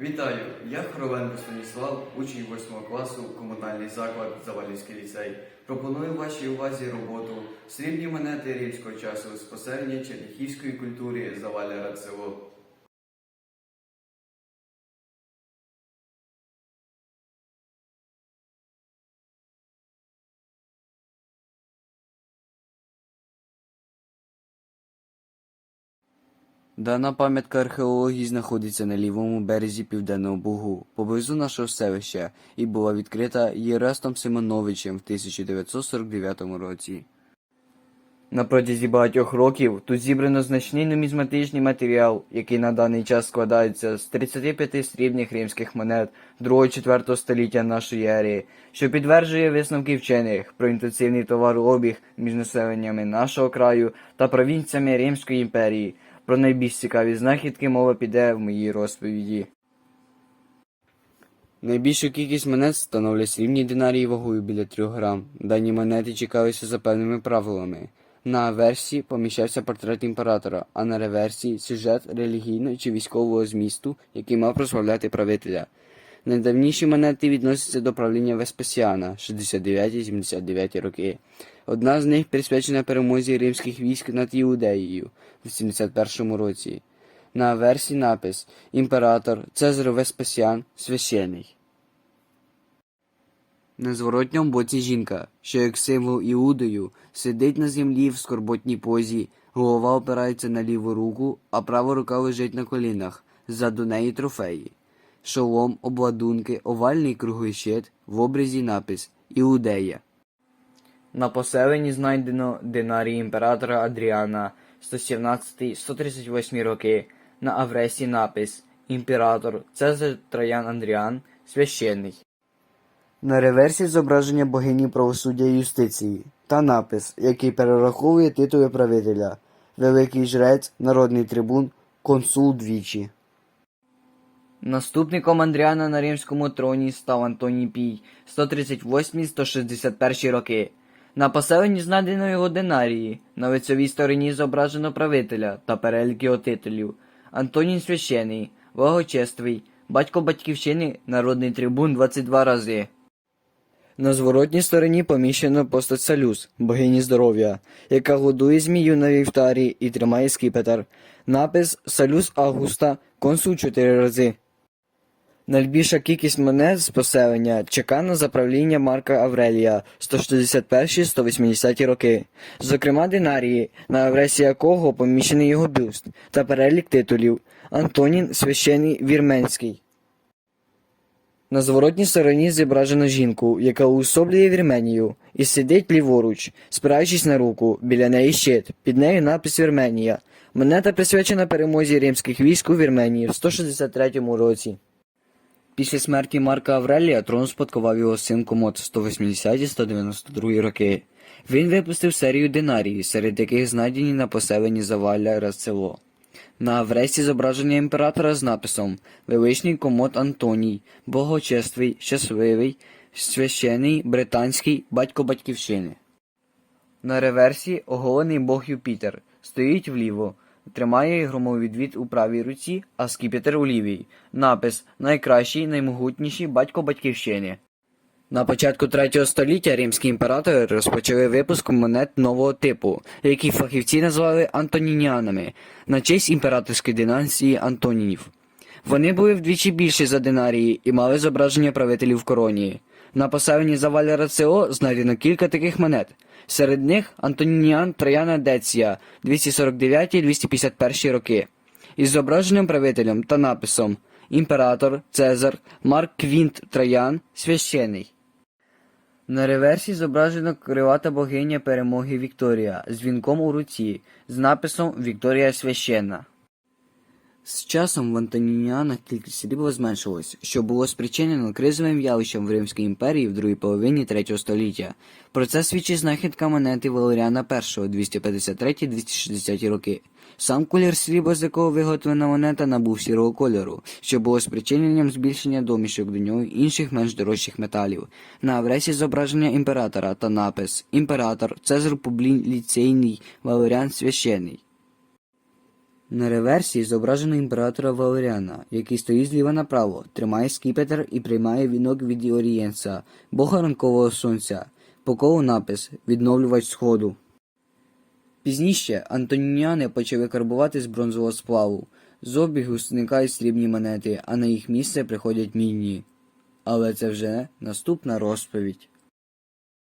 Вітаю! Я Хоровенко Станіслав, учень 8 класу, комунальний заклад Завалівський ліцей. Пропоную вашій увазі роботу Срібні монети римського часу з поселення черніхівської культури Заваля Рацево. Дана пам'ятка археології знаходиться на лівому березі Південного Бугу, поблизу нашого селища, і була відкрита Єрастом Симоновичем в 1949 році. На протязі багатьох років тут зібрано значний нумізматичний матеріал, який на даний час складається з 35 срібних римських монет 2-4 століття нашої ери, що підтверджує висновки вчених про інтенсивний товарообіг між населеннями нашого краю та провінціями Римської імперії. Про найбільш цікаві знахідки мова піде в моїй розповіді. Найбільшу кількість монет становлять срібні динарії вагою біля 3 грам. Дані монети чекалися за певними правилами. На версії поміщався портрет імператора, а на реверсі сюжет релігійного чи військового змісту, який мав прославляти правителя. Найдавніші монети відносяться до правління Веспасіана 69-79 роки. Одна з них присвячена перемозі римських військ над Іудеєю в 71 році. На аверсі напис Імператор Цезар Веспасіан священий. На зворотньому боці жінка, що як символ Іудою, сидить на землі в скорботній позі, голова опирається на ліву руку, а права рука лежить на колінах, ззаду неї трофеї. Шолом, обладунки, овальний круглий щит, в образі напис Іудея. На поселенні знайдено динарій імператора Адріана 117-138 роки. На Авресі напис Імператор Цезар Троян Андріан священний. На реверсі зображення богині правосуддя і юстиції та напис, який перераховує титули правителя Великий жрець, народний трибун, консул двічі. Наступником Андріана на римському троні став Антоній Пій 138-161 роки. На поселенні знайдено його динарії, на лицевій стороні зображено правителя та перелік його титулів. Антонін священий, благочествий, батько батьківщини, народний трибун 22 рази. На зворотній стороні поміщено постать Салюс, богині здоров'я, яка годує змію на вівтарі і тримає скипетр. Напис Салюс Августа, консул 4 рази. Найбільша кількість монет з поселення чекана за правління Марка Аврелія 161-180 роки, зокрема динарії, на авресі якого поміщений його бюст, та перелік титулів Антонін священий Вірменський. На зворотній стороні зображено жінку, яка уособлює Вірменію, і сидить ліворуч, спираючись на руку, біля неї щит, під нею напис Вірменія. Монета присвячена перемозі римських військ у Вірменії в 163 році. Після смерті Марка Аврелія трон спадкував його син Комод 180-192 роки. Він випустив серію динарій, серед яких знайдені на поселенні Завалля Расцево. На Авресі зображення імператора з написом Величний комод Антоній, Богочествий, щасливий, священий, британський, батько батьківщини. На реверсі оголений бог Юпітер стоїть вліво, тримає громовідвід у правій руці, а скіпетр у лівій. Напис Найкращий, наймогутніший батько батьківщини. На початку третього століття римські імператори розпочали випуск монет нового типу, які фахівці назвали антонініанами, на честь імператорської династії Антонінів. Вони були вдвічі більші за динарії і мали зображення правителів в короні. На поселенні Заваля Рацео знайдено кілька таких монет. Серед них Антонініан Трояна Деція 249-251 роки із зображеним правителем та написом Імператор Цезар Марк Квінт Троян священий. На реверсі зображена крилата богиня перемоги Вікторія з вінком у руці з написом Вікторія священна. З часом в Антонініанах кількість срібла зменшилась, що було спричинено кризовим явищем в Римській імперії в другій половині третього століття. Про це свідчить знахідка монети Валеріана І 253-260 роки. Сам колір срібла, з якого виготовлена монета, набув сірого кольору, що було спричиненням збільшення домішок до нього інших менш дорожчих металів. На авресі зображення імператора та напис Імператор Цезар Публій Ліцейний Валеріан Священий. На реверсі зображено імператора Валеріана, який стоїть зліва направо, тримає скіпетр і приймає вінок від Орієнса, бога ранкового сонця. По колу напис Відновлювач сходу. Пізніше антоніяни почали карбувати з бронзового сплаву. З обігу зникають срібні монети, а на їх місце приходять мідні. Але це вже наступна розповідь.